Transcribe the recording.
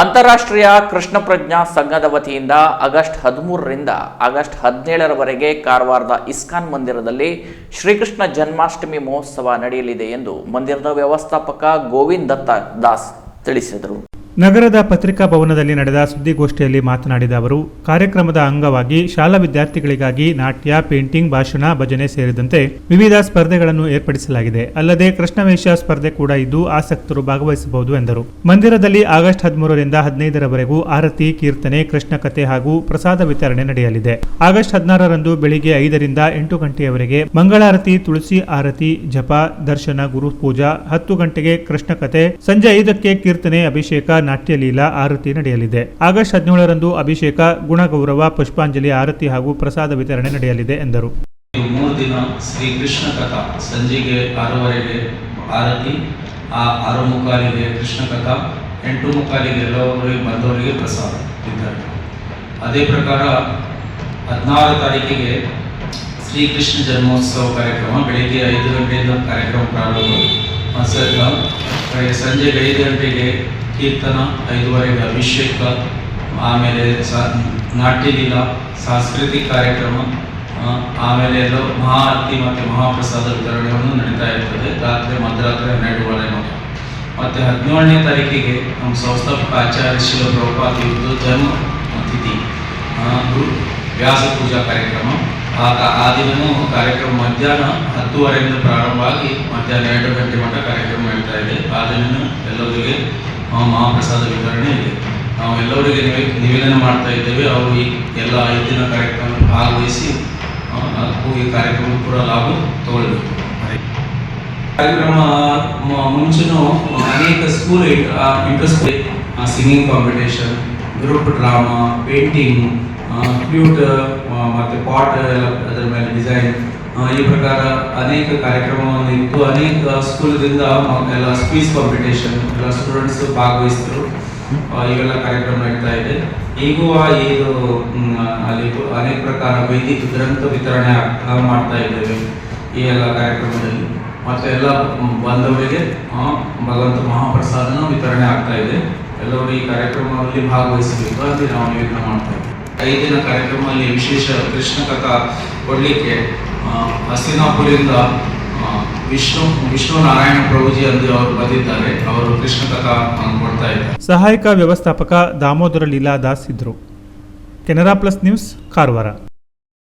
ಅಂತಾರಾಷ್ಟ್ರೀಯ ಕೃಷ್ಣ ಪ್ರಜ್ಞಾ ಸಂಘದ ವತಿಯಿಂದ ಆಗಸ್ಟ್ ಹದಿಮೂರರಿಂದ ಆಗಸ್ಟ್ ಹದಿನೇಳರವರೆಗೆ ಕಾರವಾರದ ಇಸ್ಕಾನ್ ಮಂದಿರದಲ್ಲಿ ಶ್ರೀಕೃಷ್ಣ ಜನ್ಮಾಷ್ಟಮಿ ಮಹೋತ್ಸವ ನಡೆಯಲಿದೆ ಎಂದು ಮಂದಿರದ ವ್ಯವಸ್ಥಾಪಕ ಗೋವಿಂದ್ ದಾಸ್ ತಿಳಿಸಿದರು. ನಗರದ ಪತ್ರಿಕಾ ಭವನದಲ್ಲಿ ನಡೆದ ಸುದ್ದಿಗೋಷ್ಠಿಯಲ್ಲಿ ಮಾತನಾಡಿದ ಅವರು, ಕಾರ್ಯಕ್ರಮದ ಅಂಗವಾಗಿ ಶಾಲಾ ವಿದ್ಯಾರ್ಥಿಗಳಿಗಾಗಿ ನಾಟ್ಯ, ಪೇಂಟಿಂಗ್, ಭಾಷಣ, ಭಜನೆ ಸೇರಿದಂತೆ ವಿವಿಧ ಸ್ಪರ್ಧೆಗಳನ್ನು ಏರ್ಪಡಿಸಲಾಗಿದೆ. ಅಲ್ಲದೆ ಕೃಷ್ಣವೇಷ ಸ್ಪರ್ಧೆ ಕೂಡ ಇದ್ದು ಆಸಕ್ತರು ಭಾಗವಹಿಸಬಹುದು ಎಂದರು. ಮಂದಿರದಲ್ಲಿ ಆಗಸ್ಟ್ ಹದಿಮೂರರಿಂದ ಹದಿನೈದರವರೆಗೂ ಆರತಿ, ಕೀರ್ತನೆ, ಕೃಷ್ಣ ಕಥೆ ಹಾಗೂ ಪ್ರಸಾದ ವಿತರಣೆ ನಡೆಯಲಿದೆ. ಆಗಸ್ಟ್ ಹದಿನಾರರಂದು ಬೆಳಿಗ್ಗೆ ಐದರಿಂದ ಎಂಟು ಗಂಟೆಯವರೆಗೆ ಮಂಗಳಾರತಿ ತುಳಸಿ ಆರತಿ, ಜಪ, ದರ್ಶನ, ಗುರು ಪೂಜಾ, ಹತ್ತು ಗಂಟೆಗೆ ಕೃಷ್ಣ ಕಥೆ ಸಂಜೆ ಐದಕ್ಕೆ ಕೀರ್ತನೆ, ಅಭಿಷೇಕ ನಾಟ್ಯ ಲೀಲಾ ಆರತಿ ನಡೆಯಲಿದೆ. ಆಗಸ್ಟ್ ಹದಿನೇಳರಂದು ಅಭಿಷೇಕ, ಗುಣಗೌರವ, ಪುಷ್ಪಾಂಜಲಿ, ಆರತಿ ಹಾಗೂ ಪ್ರಸಾದ ವಿತರಣೆ ನಡೆಯಲಿದೆ ಎಂದರು. ಮೂರು ದಿನ ಶ್ರೀ ಕೃಷ್ಣ ಕಥಾ, ಸಂಜೆಗೆ ಆರೂವರೆಗೆ ಆರತಿ, ಆ ಆರು ಮುಕ್ಕಾಲಿಗೆ ಕೃಷ್ಣ ಕಥಾ, ಎಂಟು ಮುಕ್ಕಾಲಿಗೆ ಎಲ್ಲವರಿಗೆ ಬಂದವರಿಗೆ ಪ್ರಸಾದ ವಿತರಣೆ. ಅದೇ ಪ್ರಕಾರ ಹದಿನಾರು ತಾರೀಕಿಗೆ ಶ್ರೀಕೃಷ್ಣ ಜನ್ಮೋತ್ಸವ ಕಾರ್ಯಕ್ರಮ ಬೆಳಿಗ್ಗೆ ಐದು ಗಂಟೆಯಿಂದ ಕಾರ್ಯಕ್ರಮ ಪ್ರಾರಂಭ ಸಂಜೆಗೆ ಐದು ಗಂಟೆಗೆ ಕೀರ್ತನ ಐದುವರೆಗೆ ಅಭಿಷೇಕ ಆಮೇಲೆ ಸ ನಾಟ್ಯಲೀಲಾ ಸಾಂಸ್ಕೃತಿಕ ಕಾರ್ಯಕ್ರಮ ಆಮೇಲೆ ಮಹಾ ಮಹಾಆರತಿ ಮತ್ತು ಮಹಾಪ್ರಸಾದ ವಿತರಣೆಯನ್ನು ನಡೀತಾ ಇರ್ತದೆ. ರಾತ್ರಿ ಮಧ್ಯರಾತ್ರಿ ಹನ್ನೆರಡುವರೆ ಮತ್ತು ಹದಿನೇಳನೇ ತಾರೀಕಿಗೆ ನಮ್ಮ ಸಂಸ್ಥಾಪಕ ಆಚಾರ್ಯ ಶಿಲ ಪ್ರಭುಪಾತಿ ಇವ್ರದ್ದು ಜನ್ಮ ತಿಥಿ ಆ, ಗುರು ವ್ಯಾಸ ಪೂಜಾ ಕಾರ್ಯಕ್ರಮ. ಆ ಆ ದಿನವೂ ಕಾರ್ಯಕ್ರಮ ಮಧ್ಯಾಹ್ನ ಹತ್ತುವರೆಯಿಂದ ಪ್ರಾರಂಭವಾಗಿ ಮಧ್ಯಾಹ್ನ ಎರಡು ಗಂಟೆ ಮಟ್ಟ ಕಾರ್ಯಕ್ರಮ ನಡೀತಾ ಇದೆ. ಆ ದಿನ ಎಲ್ಲರಿಗೆ ಮಹಾಪ್ರಸಾದ ವಿತರಣೆ ನಾವು ಎಲ್ಲರಿಗೆ ನಿವೆ- ನಿವೇದನೆ ಮಾಡ್ತಾ ಇದ್ದೇವೆ. ಅವರು ಈ ಎಲ್ಲ ಐದು ದಿನ ಕಾರ್ಯಕ್ರಮ ಭಾಗವಹಿಸಿ ಈ ಕಾರ್ಯಕ್ರಮ ಕೂಡ ಲಾಭ ತಗೊಳ್ಬೇಕು. ಕಾರ್ಯಕ್ರಮ ಮುಂಚೆನೂ ಅನೇಕ school interest singing competition group drama painting flute ಮತ್ತು ಪಾಟ್ ಅದರ ಮೇಲೆ ಡಿಸೈನ್ ಈ ಪ್ರಕಾರ ಅನೇಕ ಕಾರ್ಯಕ್ರಮವನ್ನು ಇತ್ತು ಅನೇಕ ಸ್ಕೂಲ್ದಿಂದ ಎಲ್ಲ ಸ್ಪೀಚ್ ಕಾಂಪಿಟೇಷನ್ ಎಲ್ಲ ಸ್ಟೂಡೆಂಟ್ಸ್ ಭಾಗವಹಿಸಿದ್ರು ಇವೆಲ್ಲ ಕಾರ್ಯಕ್ರಮ ನಡೀತಾ ಇದೆ. ಈಗೂ ಆ ಇದು ಅಲ್ಲಿ ಅನೇಕ ಪ್ರಕಾರ ವೈದಿಕ ಗ್ರಂಥ ವಿತರಣೆ ಮಾಡ್ತಾ ಇದ್ದೇವೆ ಈ ಎಲ್ಲ ಕಾರ್ಯಕ್ರಮದಲ್ಲಿ. ಮತ್ತೆ ಎಲ್ಲ ಬಂದವರಿಗೆ ಭಗವಂತ ಮಹಾಪ್ರಸಾದನ ವಿತರಣೆ ಆಗ್ತಾ ಇದೆ. ಎಲ್ಲರೂ ಈ ಕಾರ್ಯಕ್ರಮದಲ್ಲಿ ಭಾಗವಹಿಸಬೇಕು ಅಂತ ನಾವು ನಿವೇದನೆ ಮಾಡ್ತಾ ಇದ್ದೀವಿ. ಐದಿನ ಕಾರ್ಯಕ್ರಮದಲ್ಲಿ ವಿಶೇಷ ಕೃಷ್ಣ ಕಥಾ ಕೊಡಲಿಕ್ಕೆ ಹಸ್ತಿನಾಪುರದಿಂದ ವಿಷ್ಣು ವಿಷ್ಣು ನಾರಾಯಣ ಪ್ರಭುಜಿ ಅವರು ಬಂದಿದ್ದಾರೆ. ಅವರು ಕೃಷ್ಣ ಕಥಾ ಕೊಡ್ತಾ ಇದ್ದಾರೆ. ಸಹಾಯಕ ವ್ಯವಸ್ಥಾಪಕ ದಾಮೋದರ ಲೀಲಾ ದಾಸ್ ಇದ್ರು. Canara plus news, Karwar.